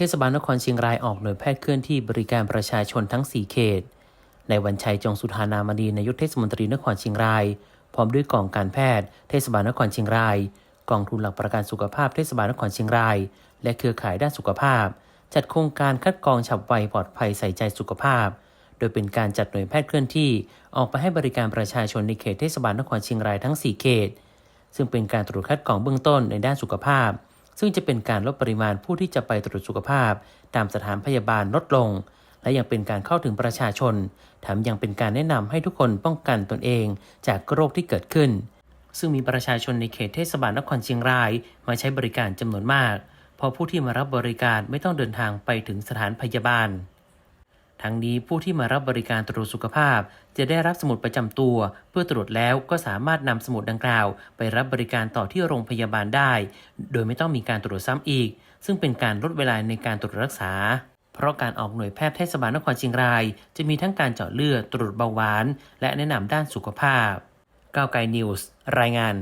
เทศบาลนครเชียงรายออกหน่วยแพทย์เคลื่อนที่บริการประชาชนทั้ง 4 เขต ในวันชัยจงสุธานามณีนายกเทศมนตรีนครเชียงราย พร้อมด้วยกองการแพทย์ เทศบาลนครเชียงราย กองทุนหลักประกันสุขภาพเทศบาลนครเชียงราย และเครือข่ายด้านสุขภาพ จัดโครงการคัดกรองฉับไวปลอดภัยใส่ใจสุขภาพ โดยเป็นการจัดหน่วยแพทย์เคลื่อนที่ ออกไปให้บริการประชาชนในเขตเทศบาลนครเชียงรายทั้ง 4 เขต ซึ่งเป็นการตรวจคัดกรองเบื้องต้นในด้านสุขภาพ ซึ่งจะเป็นการลดปริมาณผู้ที่จะไปตรวจสุขภาพ ตามสถานพยาบาลลดลง และยังเป็นการเข้าถึงประชาชนแถมยังเป็นการแนะนำให้ทุกคนป้องกันตนเองจากโรคที่เกิดขึ้น ซึ่งมีประชาชนในเขตเทศบาลนครเชียงราย มาใช้บริการจำนวนมาก เพราะผู้ที่มารับบริการไม่ต้องเดินทางไปถึงสถานพยาบาล ทั้งนี้ผู้ที่มารับบริการตรวจสุขภาพ จะได้รับสมุดประจำตัว เพื่อตรวจแล้วก็สามารถนำสมุดดังกล่าว ไปรับบริการต่อที่โรงพยาบาลได้ โดยไม่ต้องมีการตรวจซ้ำอีก ซึ่งเป็นการลดเวลาในการตรวจรักษา เพราะการออกหน่วยแพทย์เทศบาลนครเชียงราย จะมีทั้งการเจาะเลือดตรวจเบาหวาน และแนะนำด้านสุขภาพก้าวไกลนิวส์รายงาน